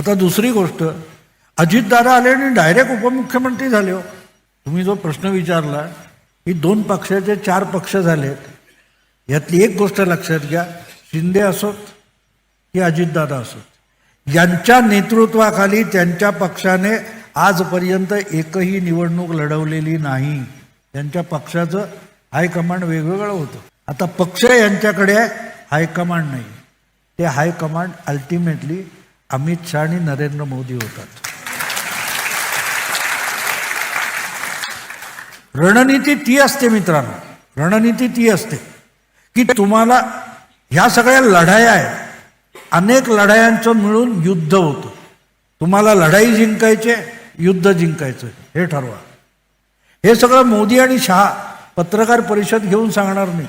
आता दुसरी गोष्ट अजितदादा आले आणि डायरेक्ट उपमुख्यमंत्री झाले हो. तुम्ही जो प्रश्न विचारला की दोन पक्षाचे चार पक्ष झालेत यातली एक गोष्ट लक्षात घ्या शिंदे असोत की अजितदादा असोत. यांच्या नेतृत्वाखाली त्यांच्या पक्षाने आजपर्यंत एकही निवडणूक लढवलेली नाही. त्यांच्या पक्षाचं हायकमांड वेगवेगळं होतं. आता पक्ष यांच्याकडे हायकमांड नाही. ते हायकमांड अल्टिमेटली अमित शहा आणि नरेंद्र मोदी होतात. रणनीती ती असते मित्रांनो. रणनीती ती असते की तुम्हाला ह्या सगळ्या लढाया आहेत. अनेक लढायांचं मिळून युद्ध होतं. तुम्हाला लढाई जिंकायचे युद्ध जिंकायचं हे ठरवा. हे सगळं मोदी आणि शहा पत्रकार परिषद घेऊन सांगणार नाही.